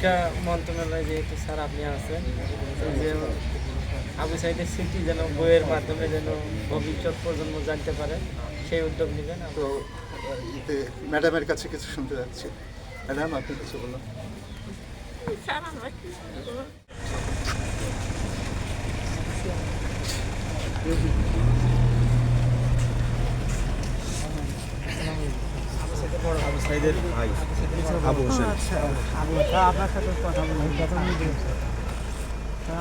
শিক্ষা মন্ত্রণালয় যেহেতু স্যার আপনি আছেন যে আবু সাইদের স্মৃতি যেন বইয়ের মাধ্যমে যেন ভবিষ্যৎ প্রজন্ম জানতে পারে সেই উদ্যোগ নেবেন। তো ম্যাডামের কাছে কিছু শুনতে যাচ্ছি। ম্যাডাম আপনি কিছু বলুন। স্যার ভাই আবু হোসেন। আপনার সাথে কথা প্রথম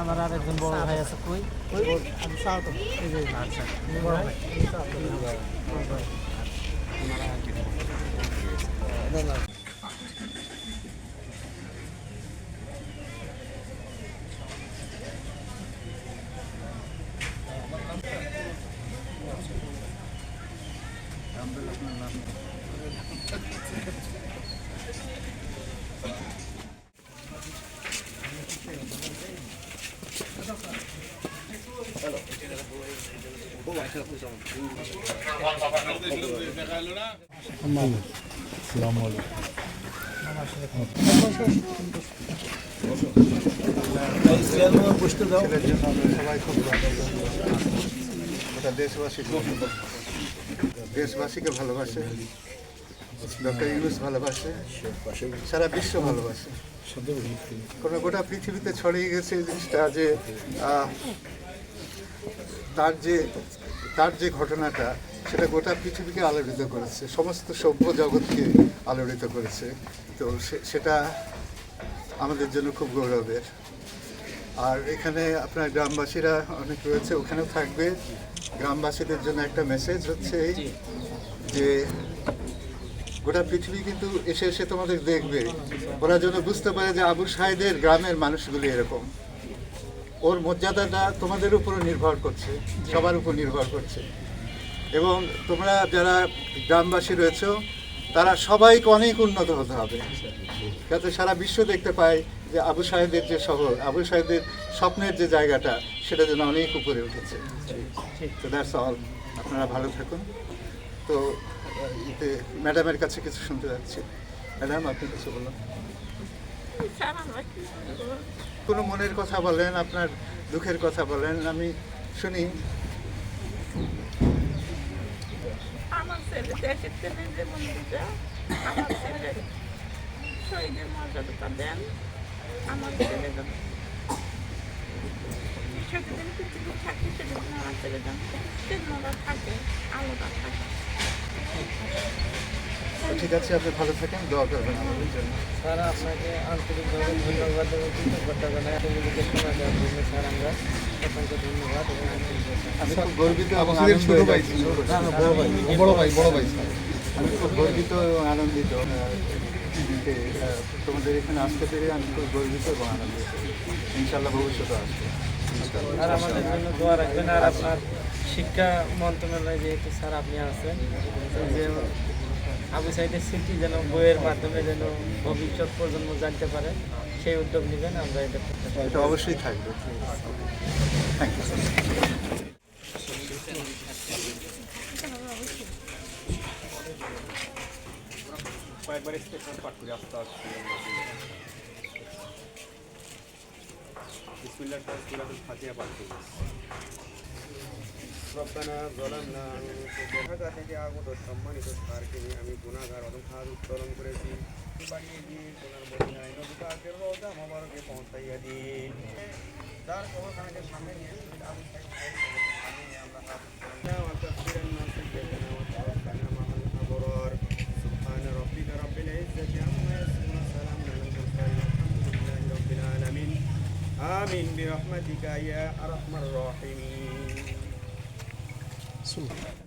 আমার আর একজন বড় ভাই আছে কই? আমি আচ্ছা বড় ভাই। দেশবাসীকে ভালোবাসে, ডক্টর ইউনুস ভালোবাসে, সারা বিশ্ব ভালোবাসে। কোনো গোটা পৃথিবীতে ছড়িয়ে গেছে এই জিনিসটা যে তার যে তার যে ঘটনাটা সেটা গোটা পৃথিবীকে আলোড়িত করেছে সমস্ত সভ্য জগৎকে আলোড়িত করেছে। তো সে- সেটা আমাদের জন্য খুব গৌরবের। আর এখানে আপনার গ্রামবাসীরা অনেক রয়েছে ওখানেও থাকবে। গ্রামবাসীদের জন্য একটা মেসেজ হচ্ছে এই যে গোটা পৃথিবী কিন্তু এসে এসে তোমাদের দেখবে। ওরা যেন বুঝতে পারে যে আবু সাহেদের গ্রামের মানুষগুলি এরকম। ওর মর্যাদাটা তোমাদের উপরও নির্ভর করছে সবার উপর নির্ভর করছে। এবং তোমরা যারা গ্রামবাসী রয়েছো তারা সবাইকে অনেক উন্নত হতে হবে। যাতে সারা বিশ্ব দেখতে পায় যে আবু সাহেদের যে শহর আবু সাহেদের স্বপ্নের যে জায়গাটা সেটা যেন অনেক উপরে উঠেছে। তো দ্যাটস অল আপনারা ভালো থাকুন। তো এতে ম্যাডামের কাছে কিছু শুনতে যাচ্ছি। ম্যাডাম আপনি কিছু বলুন স্যার আমরা কি করব? কোনো মনের কথা বলেন, আপনার দুঃখের কথা বলেন, আমি শুনি। আমার ছেলে দেশের ছেলে যে বন্ধুটা আমার ছেলে শহীদের মর্যাদাটা দেন, আমার ছেলে থাকে, সেদিন ছেলে থাকে আলোটা থাকে। ঠিক আছে আপনি ভালো থাকেন দোয়া করবেন আমাদের জন্য। স্যার আপনাকে আন্তরিকভাবে ধন্যবাদ এবং কৃতজ্ঞতা জানাই। আপনাদেরকে শোনা দেওয়ার জন্য স্যার আমরা আপনাকে ধন্যবাদ এবং আমি খুব গর্বিত এবং ছোট আনন্দিত। ভাই হয়েছি। ছিল। না, না, বড় ভাই। বড় ভাই বড় ভাই আমি খুব গর্বিত এবং আনন্দিত। তোমাদের এখানে আসতে পেরে আমি খুব গর্বিত এবং আনন্দিত। ইনশাল্লাহ ভবিষ্যতে আসবে। আর আমাদের জন্য দোয়া রাখবেন। আর আপনার শিক্ষা মন্ত্রণালয় যেহেতু স্যার আপনি আছেন যে আবু সাইদের স্মৃতি যেন, বইয়ের মাধ্যমে যেন ভবিষ্যৎ প্রজন্ম জানতে পারে, সেই উদ্যোগ নেবেন, আমরা এটা এটা অবশ্যই থাকবে। থ্যাংক ইউ কয়েকবার স্টেটমেন্ট পাঠ করি আস্তে আস্তে বিসমিল্লাহ পাঠ করি রব্বানা জালামনা আনফুসানা ঢাকা থেকে আগত সম্মানিত স্যারকে নিয়ে আমি গুনাহগার অদম হাত উত্তোলন করেছি বাড়িয়ে দিয়ে সোনার মদিনায় নবী পাকের রওজা মোবারকে পৌঁছাইয়া দিন যার কবরখানাকে সামনে নিয়ে আবু সাইদ সাহেবের সামনে নিয়ে আমরা হাত উত্তোলন وتغفر لنا سيئاتنا وتوفنا مع الأبرار سبحان ربك رب العزة عما يصفون وسلام على المرسلين الحمد لله رب العالمين آمين برحمتك يا أرحم الراحمين musun?